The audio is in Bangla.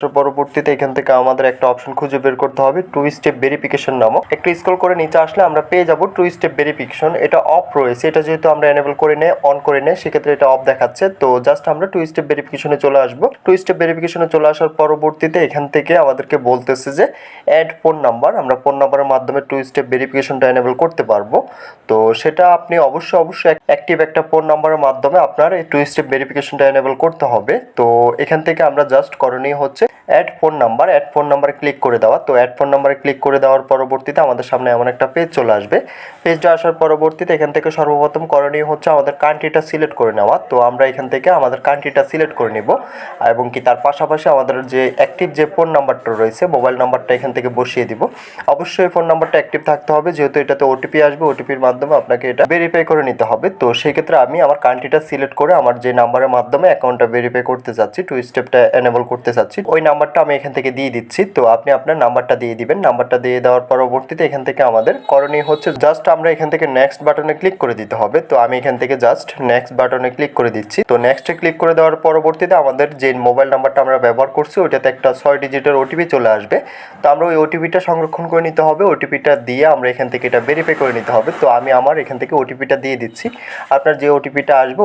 পরবর্তীতে এখান থেকে আমাদের একটা অপশন খুঁজে বের করতে হবে টু স্টেপ ভেরিফিকেশন নামক। একটু স্ক্রল করে নিচে আসলে আমরা পেয়ে যাব টু স্টেপ ভেরিফিকেশন এটা অফ রয়েছে, এটা যেহেতু আমরা এনেবল করে নেই অন করে নেই, সেক্ষেত্রে এটা অফ দেখাচ্ছে। তো জাস্ট আমরা টু স্টেপ ভেরিফিকেশনে চলে আসব। টু স্টেপ ভেরিফিকেশনে চলে আসার পরবর্তীতে এখান থেকে আমাদেরকে বলতেছে যে অ্যাড ফোন নাম্বার আমরা ফোন নাম্বারের মাধ্যমে টু স্টেপ ভেরিফিকেশনটা এনেবল করতে পারব। তো সেটা আপনি অবশ্যই অবশ্যই অ্যাক্টিভ একটা ফোন নাম্বারের মাধ্যমে আপনার এই টু স্টেপ ভেরিফিকেশনটা এনেবল করতে হবে। তো এখান থেকে আমরা জাস্ট করণীয় হচ্ছে add phone number add phone নাম্বারে ক্লিক করে দেওয়া। তো অ্যাড ফোন নাম্বারে ক্লিক করে দেওয়ার পরবর্তীতে আমাদের সামনে এমন একটা পেজ চলে আসবে। পেজটা আসার পরবর্তীতে এখান থেকে সর্বপ্রথম করণীয় হচ্ছে আমাদের কান্ট্রিটা সিলেক্ট করে নেওয়া। তো আমরা এখান থেকে আমাদের কান্ট্রিটা সিলেক্ট করে নিব। এবং কি তার পাশাপাশি আমাদের যে অ্যাক্টিভ যে ফোন নাম্বারটা রয়েছে মোবাইল নাম্বারটা এখান থেকে বসিয়ে দিব। অবশ্যই ফোন নাম্বারটা অ্যাক্টিভ থাকতে হবে। যেহেতু এটাতে ওটিপি আসবে ওটিপির মাধ্যমে আপনাকে এটা ভেরিফাই করে নিতে হবে। তো সেই ক্ষেত্রে আমি আমার কান্ট্রিটা সিলেক্ট করে আমার যে নাম্বারের মাধ্যমে অ্যাকাউন্টটা ভেরিফাই করতে চাচ্ছি টু স্টেপটা এনেবল করতে চাচ্ছি ওই নাম্বারটা আমি এখান থেকে দিয়ে দিচ্ছি। তো আপনি আপনার নাম্বারটা দিয়ে দিবেন। নাম্বারটা দিয়ে দেওয়ার পরবর্তীতে এখান থেকে আমাদের করণীয় হচ্ছে জাস্ট আমরা এখান থেকে নেক্সট বাটনে ক্লিক করে দিতে হবে। তো আমি এখান থেকে জাস্ট নেক্সট বাটনে ক্লিক করে দিচ্ছি। তো নেক্সটে ক্লিক করে দেওয়ার পরবর্তীতে আমাদের যে মোবাইল নাম্বারটা আমরা ব্যবহার করছি, ওইটাতে একটা ছয় ডিজিটের ওটিপি চলে আসবে। তো আমরা ওই ওটিপিটা সংরক্ষণ করে নিতে হবে। ওটিপিটা দিয়ে আমরা এখান থেকে এটা ভেরিফাই করে নিতে হবে। তো আমি আমার এখান থেকে ওটিপিটা দিয়ে দিচ্ছি। আপনার যে ওটিপিটা আসবে